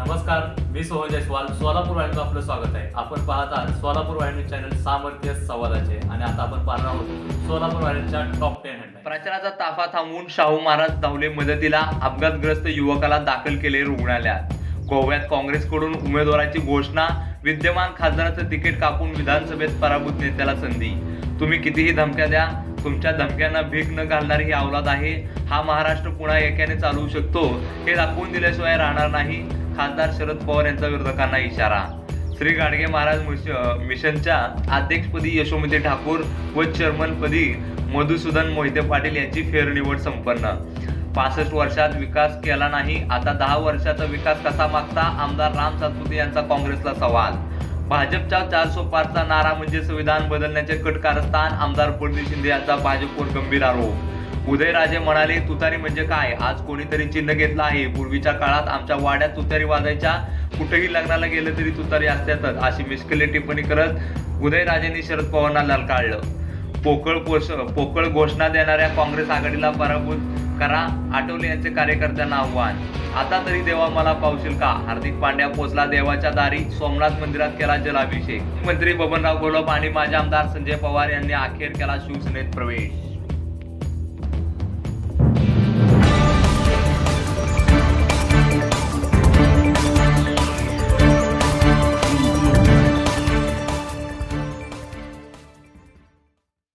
नमस्कार मी सोहन जयस्वाल. सोलापूर वाहिनीचं आपलं स्वागत आहे. आपण पाहत आहात सोलापूर वाहिनी चॅनल सामर्थ्य संवादाचे आणि आता आपण पाहणार आहोत सोलापूर वाहिनीच्या टॉप टेन हेडलाईन प्रचाराचा ताफा थांबवून शाहू महाराज धावले मदतीला अपघातग्रस्त युवकाला दाखल केले रुग्णालयात. गोव्यात काँग्रेसकडून उमेदवाराची घोषणा विद्यमान खासदाराचं तिकीट कापून विधानसभेत पराभूत नेत्याला संधी. तुम्ही कितीही धमक्या द्या तुमच्या धमक्यांना भीक न घालणारी ही अवलाद आहे. हा महाराष्ट्र पुन्हा एकाने चालवू शकतो हे दाखवून दिल्याशिवाय राहणार नाही खासदार शरद पवार यांचा विरोधकांना इशारा. श्री गाडगे महाराज मिशनच्या अध्यक्षपदी यशोमती ठाकूर व चेअरमनपदी मधुसूदन मोहिते पाटील यांची फेरनिवड संपन्न. पासष्ट वर्षात विकास केला नाही आता दहा वर्षाचा विकास कसा मागता? आमदार राम सातपुते यांचा काँग्रेसला सवाल. भाजपच्या चारशे पाचचा नारा म्हणजे संविधान बदलण्याचे कट कारस्थान आमदार प्रदीप शिंदे यांचा भाजपवर गंभीर आरोप. उदयराजे म्हणाले तुतारी म्हणजे काय? आज कोणीतरी चिन्ह घेतलं आहे. पूर्वीच्या काळात आमच्या वाड्यात तुतारी वाजायच्या. कुठेही लग्नाला गेलं तरी तुतारी असतातच अशी मिस्किले टिप्पणी करत उदयराजेंनी शरद पवारांना ललकाळलं पोकळ पोष पोकळ घोषणा देणाऱ्या काँग्रेस आघाडीला पराभूत करा आठवले यांचे कार्यकर्त्यांना आव्हान. आता तरी देवा मला पावशील का? हार्दिक पांड्या पोचला देवाच्या दारी सोमनाथ मंदिरात केला जलाभिषेक. मंत्री बबनराव गोलप आणि माजी आमदार संजय पवार यांनी अखेर केला शिवसेनेत प्रवेश.